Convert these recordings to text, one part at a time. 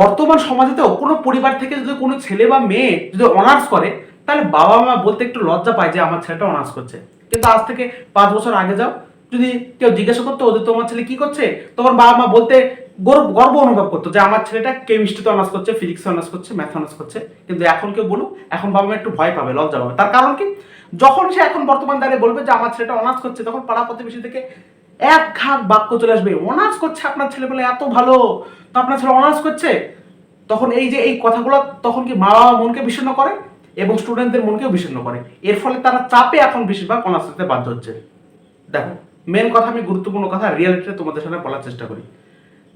বর্তমান সমাজেতেও কোনো পরিবার থেকে যদি কোনো ছেলে বা মেয়ে যদি অনার্স করে, তাহলে বাবা মা বলতে একটু লজ্জা পায় যে আমার ছেলেটা অনার্স করছে। কিন্তু আজ থেকে পাঁচ বছর আগে যাও, যদি কেউ জিজ্ঞাসা করতো যে তোমার ছেলে কি করছে? তখন বাবা মা বলতে গর্ব গর্ব অনুভব করতো যে আমার ছেলেটা কেমিস্ট্রিতে অনার্স করছে, ফিজিক্সে অনার্স করছে, ম্যাথ অনার্স করছে। কিন্তু এখন কেউ বলুক, এখন বাবা মা একটু ভয় পাবে, লজ্জা পাবে। তার কারণ কি? যখন সে এখন বর্তমান দাঁড়িয়ে বলবে যে আমার ছেলেটা অনার্স করছে, তখন পাড়া প্রতিবেশী থেকে এক ঘাট বাক্য চলে আসবে, অনার্স করছে আপনার ছেলে বলে এত ভালো। তো আপনার ছেলে অনার্স করছে, তখন এই যে এই কথাগুলো তখন কি মা বাবা মনকে বিষণ্ণ করে এবং স্টুডেন্টদের মনকেও বিষণ্ণ করে? এর ফলে তারা চাপে এখন বেশিরভাগ অনার্স নিতে বাধ্য হচ্ছে। দেখো মেন কথা আমি গুরুত্বপূর্ণ কথা রিয়ালিটিটা তোমাদের সামনে বলার চেষ্টা করি।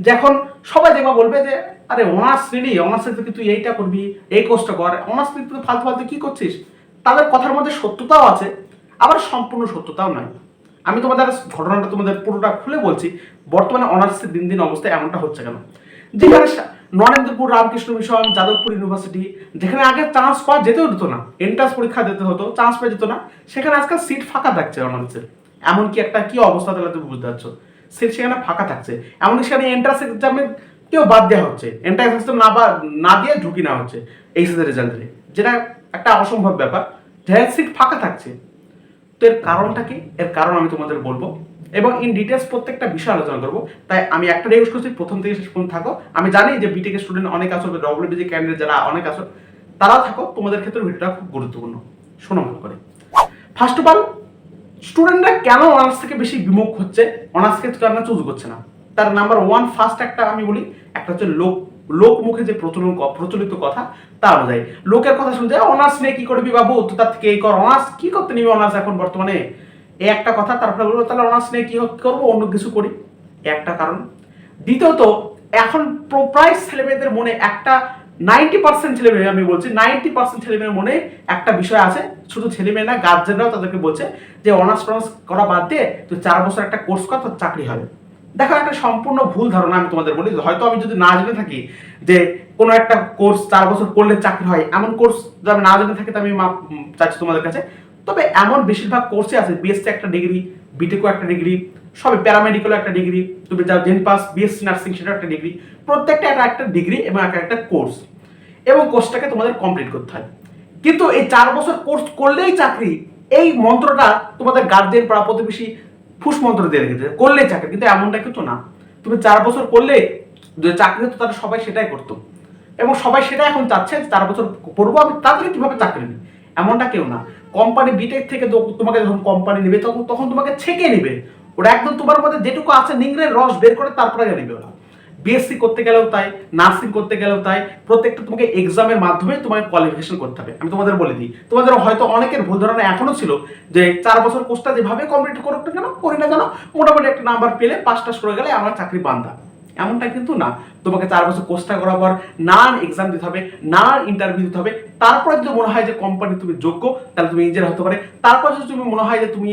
যে এখন সবাই দেখবা বলবে যে, আরে অনার্স নিলি অনার্স থেকে তুই এইটা করবি, এই কোর্সটা কর। অনার্স নিতে তুই ফালতু ফালতু কি করছিস? তাদের কথার মধ্যে সত্যতাও আছে, আবার সম্পূর্ণ সত্যতাও নাই। আমি তোমাদের ঘটনাটা তোমাদের পুরোটা খুলে বলছি, বর্তমানে অনার্সের দিন দিন অবস্থা এমনটা হচ্ছে কেন? যেখানে নরেন্দ্রপুর, রামকৃষ্ণ মিশন, যাদবপুর ইউনিভার্সিটি, যেখানে আগে চান্স পাওয়া যেতেও দিত না। এন্ট্রান্স পরীক্ষা দিতে হতো চান্স পেয়ে যেত না। সেখানে আজকাল সিট ফাঁকা থাকছে অনার্সের এমনকি একটা কি অবস্থা তাহলে তুমি বুঝতে পারছ? সিট সেখানে ফাঁকা থাকছে। এমনকি সেখানে এন্ট্রান্স এক্সামে কেউ বাদ দেওয়া হচ্ছে। এন্ট্রান্স এক্সাম না বা না দিয়ে ঢুকি নেওয়া হচ্ছে এই এইচএসের রেজাল্টে যেটা একটা অসম্ভব ব্যাপার। যার সিট ফাঁকা থাকছে। তো এর কারণটা কি? এর কারণ আমি তোমাদের বলব। এবং ইন ডিটেলস প্রত্যেকটা বিষয় আলোচনা করব। তাই আমি একটা রিকোয়েস্ট করছি, প্রথম থেকে শেষ পর্যন্ত থাকো। আমি জানি যে বিটেক স্টুডেন্ট অনেক আছো ডব্লিউবিজি ক্যান্ডিডেট যারা অনেক আছো, তারাও থাকো। তোমাদের ক্ষেত্রে ভিডিওটা খুব গুরুত্বপূর্ণ। শোনো ভালো করে ফার্স্ট অফ অল স্টুডেন্টরা কেন অনার্স থেকে বেশি বিমুখ হচ্ছে? অনার্সকে কেন চুজ করছে না। তার নাম্বার ওয়ান ফার্স্ট একটা আমি বলি, একটা হচ্ছে লোক লোক মুখে যে প্রচলন প্রচলিত কথা, তা অনুযায়ী। লোকের কথা শুনতে অনার্স নিয়ে কি করবি বাবু? তো তার থেকে এই কর অনার্স কি করতে নিবি অনার্স এখন বর্তমানে? এই একটা কথা, তারপরে বলব, তাহলে অনার্স নিয়ে কি করব? অন্য কিছু করি। একটা কারণ। দ্বিতীয়ত, এখন প্রায় ছেলেমেয়েদের মনে একটা নাইনটি পার্সেন্ট ছেলেমেয়ে, আমি বলছি নাইনটি পার্সেন্ট ছেলেমেয়ের মনে একটা বিষয় আছে। শুধু ছেলেমেয়ে না গার্জেনরাও তাদেরকে বলছে যে অনার্স টনার্স করা বাদ দিয়ে তো চার বছর একটা কোর্স কর, তোর চাকরি হবে। দেখো, একটা সম্পূর্ণ ভুল ধারণা আমি তোমাদের বলি। হয়তো আমি যদি না জেনে থাকি যে, কোনো একটা কোর্স চার বছর করলে চাকরি হয়, এমন কোর্স যদি আমি না জেনে থাকি, তো আমি চাচ্ছি তোমাদের কাছে। তবে এমন বেশিরভাগ কোর্সে আছে বিএসসি একটা ডিগ্রি বিটেকও একটা ডিগ্রি সবে প্যারামেডিক্যালও একটা ডিগ্রি তুমি যা জেন পাস বিএসসি নার্সিং সেটা একটা ডিগ্রি প্রত্যেকটা একটা একটা ডিগ্রি এবং একটা একটা কোর্স এবং কোর্সটাকে তোমাদের কমপ্লিট করতে হয়। কিন্তু এই চার বছর কোর্স করলেই চাকরি, এই মন্ত্রটা তোমাদের গার্জেন পাড়া প্রতিবেশী ফুস মন্ত্র দিয়ে রেখেছে, করলেই চাকরি, কিন্তু এমনটা কিন্তু না। তুমি চার বছর করলে যে চাকরি হতো তারা সবাই সেটাই করতো। এবং সবাই সেটা এখন চাচ্ছে চার বছর পড়ব আমি তাড়াতাড়ি কীভাবে চাকরি নিই? এমনটা কেউ না। কোম্পানি বিটেক থেকে তোমাকে যখন কোম্পানি নেবে, তখন তখন তোমাকে ছেকে নেবে। ওটা একদম তোমার মধ্যে যেটুকু আছে, নিংড়ের রস বের করে তারপরে নেবে ওরা। বিএসসি করতে গেলেও তাই নার্সিং করতে গেলেও তাই, প্রত্যেকটা তোমাকে এক্সামের মাধ্যমে তোমাকে কোয়ালিফিকেশন করতে হবে। আমি তোমাদের বলে দিই। তোমাদের হয়তো অনেকের ভুল ধারণা এখনও ছিল যে চার বছর কোর্সটা যেভাবে কমপ্লিট করুক না কেন, করি না কেন, মোটামুটি একটা নাম্বার পেলে পাস টাস করে গেলে আমার চাকরি বান্ধা এমনটা কিন্তু না। তোমাকে চার বছর কোর্সটা করার পর নানান এক্সাম দিতে হবে নানান ইন্টারভিউ দিতে হবে। তারপরে যদি মনে হয় যে কোম্পানি তুমি যোগ্য, তাহলে তুমি ইঞ্জিনিয়ার হতে পারে। তারপর যদি তুমি মনে হয় যে তুমি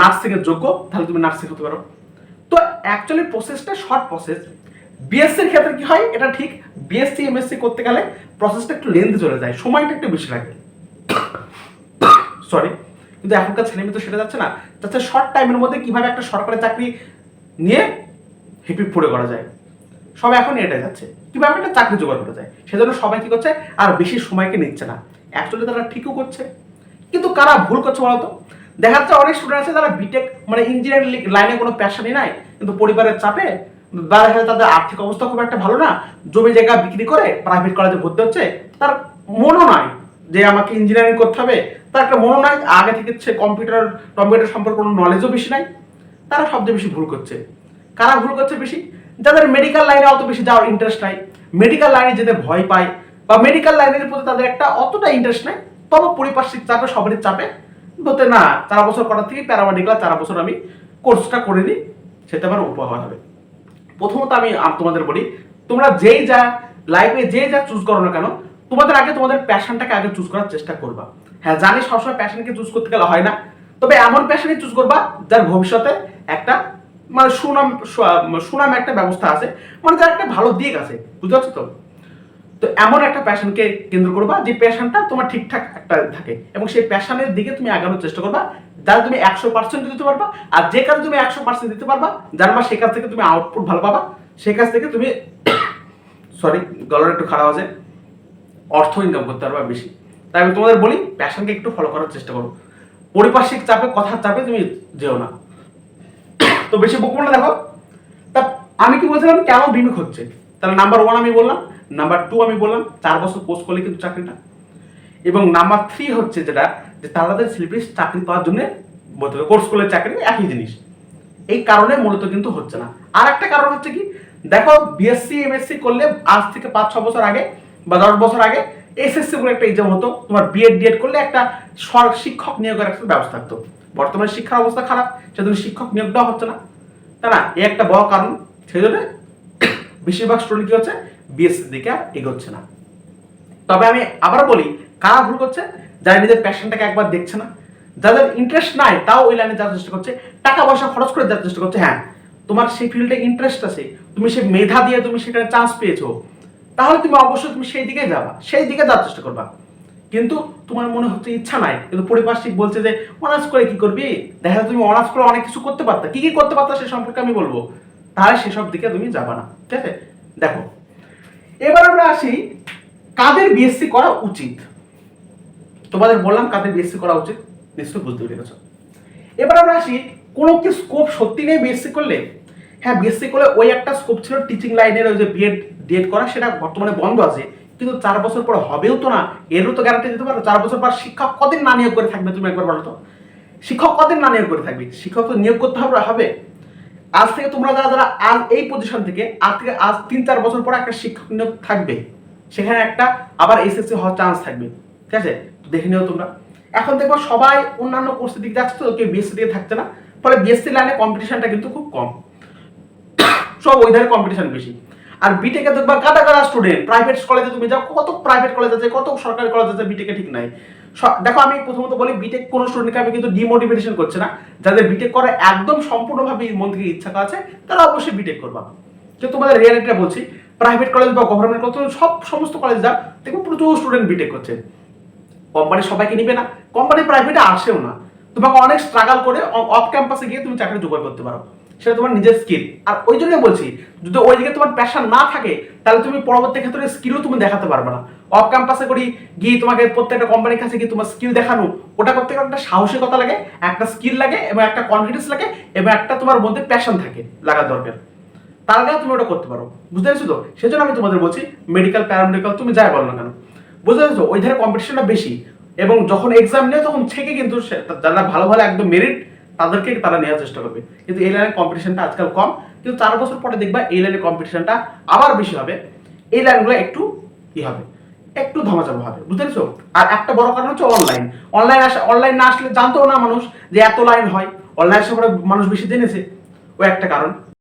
নার্সিং এর যোগ্য, তাহলে তুমি নার্সিং হতে পারো। তো অ্যাকচুয়ালি প্রসেসটা শর্ট প্রসেস বিএসসির ক্ষেত্রে কি হয়? এটা ঠিক। বিএসসি এমএসসি করতে গেলে প্রসেসটা একটু লেন্থ চলে যায়, সময়টা একটু বেশি লাগে। সরি কিন্তু এখনকার ছেলে মেয়ে তো সেটা যাচ্ছে না। যাচ্ছে শর্ট টাইমের মধ্যে কীভাবে একটা সরকারি চাকরি নিয়ে হিপি ফুড়ে করা যায়? সবাই এখন এটা যাচ্ছে। কীভাবে একটা চাকরি জোগাড় করা যায়? সেজন্য সবাই কি করছে? আর বেশি সময়কে নিচ্ছে না। অ্যাকচুয়ালি তারা ঠিকও করছে। কিন্তু কারা ভুল করছে বলতো? দেখা যাচ্ছে অনেক স্টুডেন্ট আছে যারা বিটেক মানে ইঞ্জিনিয়ারিং লাইনে কোনো প্যাশনই নাই, কিন্তু পরিবারের চাপে বা দেখা তাদের আর্থিক অবস্থা খুব একটা ভালো না, জমি, জায়গা বিক্রি করে প্রাইভেট কলেজে ভর্তি হচ্ছে, তার মনও নাই যে আমাকে ইঞ্জিনিয়ারিং করতে হবে। তার একটা মনও নাই, আগে থেকে সে কম্পিউটার কম্পিউটার সম্পর্কে কোনো নলেজও বেশি নাই। তারা সবচেয়ে বেশি ভুল করছে। কারা ভুল করছে বেশি? যাদের মেডিকেল লাইনে অত বেশি যাওয়ার ইন্টারেস্ট নাই। মেডিকেল লাইনে যেতে ভয় পায় বা মেডিকেল লাইনের প্রতি তাদের একটা অতটা ইন্টারেস্ট নাই। তবে পরিপার্শ্বিক চাপে, সবারই চাপে। বলতে না, চার বছর করার থেকে প্যারামেডিকেল চার বছর আমি কোর্সটা করে নিই, সেটা আমার উপহার হবে। প্রথমত আমি তোমাদের বলি, তোমরা যেই যা লাইফে যে যা চুজ করো না কেন, তোমাদের আগে তোমাদের প্যাশনটাকে আগে চুজ করার চেষ্টা করবা। হ্যাঁ জানি সবসময় প্যাশনকে চুজ করতে গেলে হয় না, তবে এমন প্যাশনই চুজ করবা, যার ভবিষ্যতে একটা মানে সুনাম সুনাম একটা ব্যবস্থা আছে মানে যার একটা ভালো দিক আছে, বুঝতে পারছ তো? তো এমন একটা প্যাশনকে কেন্দ্র করবা যে প্যাশনটা তোমার ঠিকঠাক একটা থাকে এবং সেই প্যাশনের দিকে তুমি আগানোর চেষ্টা করবা, যার তুমি একশো পার্সেন্ট দিতে পারবা আর যে কাজে তুমি একশো পার্সেন্ট দিতে পারবা জানবা সে কাজ থেকে তুমি আউটপুট ভালো পাবা, সে কাজ থেকে তুমি সরি গলার একটু খারাপ আছে, অর্থ ইনকাম করতে পারবা বেশি। তাই আমি তোমাদের বলি প্যাশনকে একটু ফলো করার চেষ্টা করো। পরিপার্শ্বিক চাপে, কথার চাপে তুমি যেও না। তো বেশি বকবো না দেখো, তা আমি কি বলছিলাম, কেন বিমিক হচ্ছে? তাহলে নাম্বার ওয়ান আমি বললাম নাম্বার টু আমি বললাম, চার বছর কোর্স করলে কিন্তু চাকরিটা। এবং নাম্বার থ্রি হচ্ছে যেটা, যে তাদের স্লিপিস চাকরি পাওয়ার জন্য বলতে হবে কোর্স করলে চাকরি একই জিনিস। এই কারণে মূলত কিন্তু হচ্ছে না। আর একটা কারণ হচ্ছে কি, দেখো বিএসসি এমএসসি করলে আজ থেকে পাঁচ, ছ বছর আগে বা দশ বছর আগে এসএসসি বলে একটা এক্সাম হতো, তোমার বিএড ডিএড করলে একটা শিক্ষক নিয়োগের একটা ব্যবস্থা থাকতো। বর্তমানে শিক্ষার অবস্থা খারাপ, সেজন্য শিক্ষক নিয়োগ দেওয়া হচ্ছে না। তাই না একটা বড় কারণ সেই জন্য বেশিরভাগ স্টুডেন্ট কি হচ্ছে বিএসসির দিকে আর এগোচ্ছে না। তবে আমি আবার বলি, কারা ভুল করছে, যারা নিজের প্যাশনটাকে একবার দেখছে না, যাদের ইন্টারেস্ট নাই, তাও ওই লাইনে যাওয়ার চেষ্টা করছে, টাকা পয়সা খরচ করে যাওয়ার চেষ্টা করছে হ্যাঁ তোমার সেই ফিল্ডে ইন্টারেস্ট আছে, তুমি সেই মেধা দিয়ে তুমি সেখানে চান্স পেয়েছ, তাহলে তুমি অবশ্যই তুমি সেই দিকে যাবা, সেই দিকে যাওয়ার চেষ্টা করবা। কিন্তু তোমার মনে হচ্ছে ইচ্ছা নাই। কিন্তু পরিপার্শ্বিক বলছে যে অনার্স করে কি করবি? দেখা তুমি অনার্স করে অনেক কিছু করতে পারতা। কি কি করতে পারতা সে সম্পর্কে আমি বলব। তাহলে সেসব দিকে তুমি যাবা না। ঠিক আছে? দেখো, এবার আমরা আসি, কাদের বিএসসি করা উচিত? তোমাদের বললাম কাদের বিএসসি করা উচিত। নিশ্চয়ই বুঝতে পেরে গেছো। এবার আমরা আসি, কোনো কি স্কোপ সত্যি নেই বিএসসি করলে? হ্যাঁ বিএসসি করলে ওই একটা স্কোপ ছিল টিচিং লাইনের ওই যে বিএড ডিএড করা, সেটা বর্তমানে বন্ধ আছে। কিন্তু চার বছর পর হবেও তো না, এরও তো গ্যারান্টি দিতে পারো, চার বছর পর শিক্ষক কদিন না নিয়োগ করে থাকবে তুমি একবার বলো তো? শিক্ষক কদিন না নিয়োগ করে থাকবে? শিক্ষক তো নিয়োগ করতে হবে হবে। আজ থেকে তোমরা যারা যারা আজ এই পজিশন থেকে, আজ থেকে আজ তিন চার বছর পর একটা শিক্ষক নিয়োগ থাকবে। সেখানে একটা আবার এসএসসি হওয়ার চান্স থাকবে। ঠিক আছে? দেখে নিও তোমরা। এখন দেখব সবাই অন্যান্য কোর্সের দিকে যাচ্ছে তো, কেউ বিএসসি দিকে থাকছে না। ফলে বিএসসি লাইনে কম্পিটিশনটা কিন্তু খুব কম। সব ওই ধারে কম্পিটিশন বেশি। আর বিটেকে দেখবা গাদা গাদা স্টুডেন্ট প্রাইভেট কলেজে তুমি যাও, কত প্রাইভেট কলেজ আছে, কত সরকারি কলেজ আছে বিটেকে ঠিক নাই। দেখো আমি প্রথমত বলি বিটেক কোনো স্টুডেন্টকে আমি কিন্তু ডিমোটিভেশন করছে না। যাদের বিটেক করার একদম সম্পূর্ণভাবে মন থেকে ইচ্ছা আছে, তারা অবশ্যই বিটেক করবা। কিন্তু তোমাদের রিয়ালিটিটা বলছি প্রাইভেট কলেজ বা গভর্নমেন্ট কলেজ সব সমস্ত কলেজ যা দেখো প্রচুর স্টুডেন্ট বিটেক করছে। কোম্পানি সবাইকে নিবে না কোম্পানি প্রাইভেটে আসেও না। তোমাকে অনেক স্ট্রাগল করে অফ ক্যাম্পাসে গিয়ে তুমি চাকরি জোগাড় করতে পারো। সেটা তোমার নিজের স্কিল আর ওই জন্য বলছি, যদি ওই দিকে তোমার প্যাশন না থাকে, তাহলে তুমি পরবর্তী ক্ষেত্রে স্কিলও তুমি দেখাতে পারবে না। অফ ক্যাম্পাসে করি, গিয়ে তোমাকে প্রত্যেকটা কোম্পানির কাছে গিয়ে তোমার স্কিল দেখানো, ওটা করতে গেলে একটা সাহসিকতা লাগে, একটা স্কিল লাগে, এবং একটা কনফিডেন্স লাগে, এবং একটা তোমার মধ্যে প্যাশন থাকে লাগা দরকার। তাহলে তুমি ওটা করতে পারো। বুঝতে পেরেছ তো? সেজন্য আমি তোমাদের বলছি মেডিকেল প্যারামেডিক্যাল তুমি যাই বলো না কেন। বুঝতে পেরেছ ওই ধারে কম্পিটিশনটা বেশি, এবং যখন এক্সাম নেয়, তখন থেকে কিন্তু যারা ভালো ভালো একদম মেরিট তাদেরকে তারা নেওয়ার চেষ্টা করবে। কিন্তু এই লাইনের কম্পিটিশনটা আজকাল কম। কিন্তু চার বছর পরে দেখবা এই লাইনের কম্পিটিশনটা আবার বেশি হবে। এই লাইনগুলো একটু ই হবে, একটু ধামাচাপা হবে। বুঝতে পেরেছ? আর একটা বড় কারণ হচ্ছে অনলাইন অনলাইন আসা অনলাইন না আসলে জানতো না মানুষ যে এত লাইন হয়। অনলাইন পরে মানুষ বেশি জেনেছে। ও একটা কারণ।